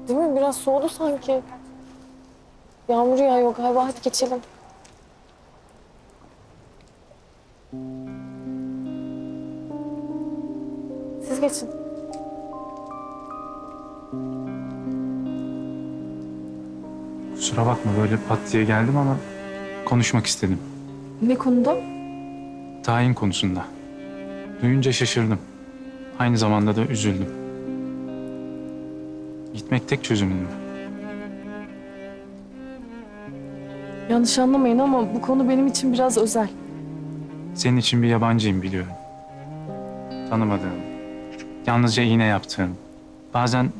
Değil mi? Biraz soğudu sanki. Yağmur yağıyor galiba. Hadi geçelim. Siz geçin. Kusura bakma böyle pat diye geldim ama konuşmak istedim. Ne konuda? Tayin konusunda. Duyunca şaşırdım. Aynı zamanda da üzüldüm. Gitmek tek çözümün mü? Yanlış anlamayın ama bu konu benim için biraz özel. Senin için bir yabancıyım biliyorum. Tanımadığım, yalnızca iğne yaptığım, bazen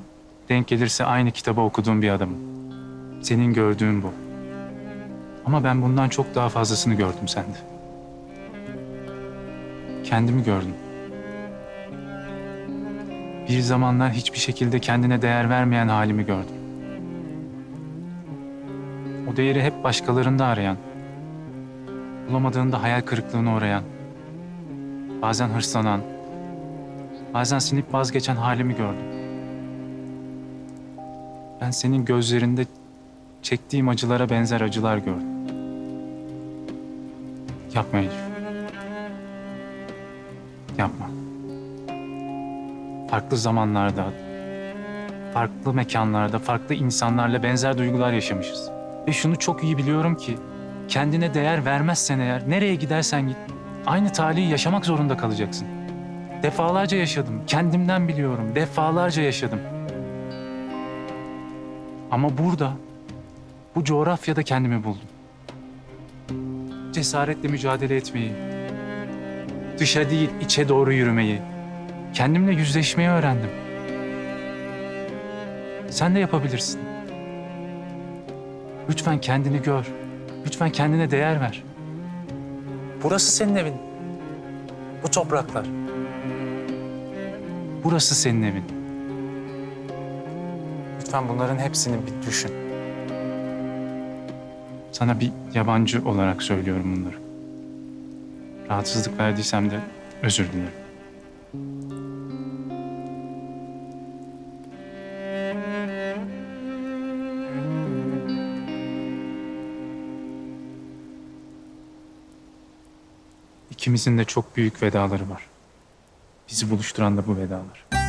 denk gelirse aynı kitabı okuduğum bir adamım. Senin gördüğün bu. Ama ben bundan çok daha fazlasını gördüm sende. Kendimi gördüm. Bir zamanlar hiçbir şekilde kendine değer vermeyen halimi gördüm. O değeri hep başkalarında arayan, Bulamadığında hayal kırıklığına uğrayan, bazen hırslanan, bazen sinip vazgeçen halimi gördüm. Ben senin gözlerinde çektiğim acılara benzer acılar gördüm. Yapma Elif. Yapma. Farklı zamanlarda, farklı mekanlarda, farklı insanlarla benzer duygular yaşamışız. Ve şunu çok iyi biliyorum ki kendine değer vermezsen eğer nereye gidersen git aynı talihi yaşamak zorunda kalacaksın. Defalarca yaşadım. Kendimden biliyorum. Defalarca yaşadım. Ama burada bu coğrafyada kendimi buldum. Cesaretle mücadele etmeyi, dışa değil içe doğru yürümeyi, kendimle yüzleşmeyi öğrendim. Sen de yapabilirsin. Lütfen kendini gör. Lütfen kendine değer ver. Burası senin evin. Bu topraklar. Burası senin evin. Lütfen bunların hepsini bir düşün. Sana bir yabancı olarak söylüyorum bunları. Rahatsızlık verdiysem de özür dilerim. İkimizin de çok büyük vedaları var. Bizi buluşturan da bu vedalar.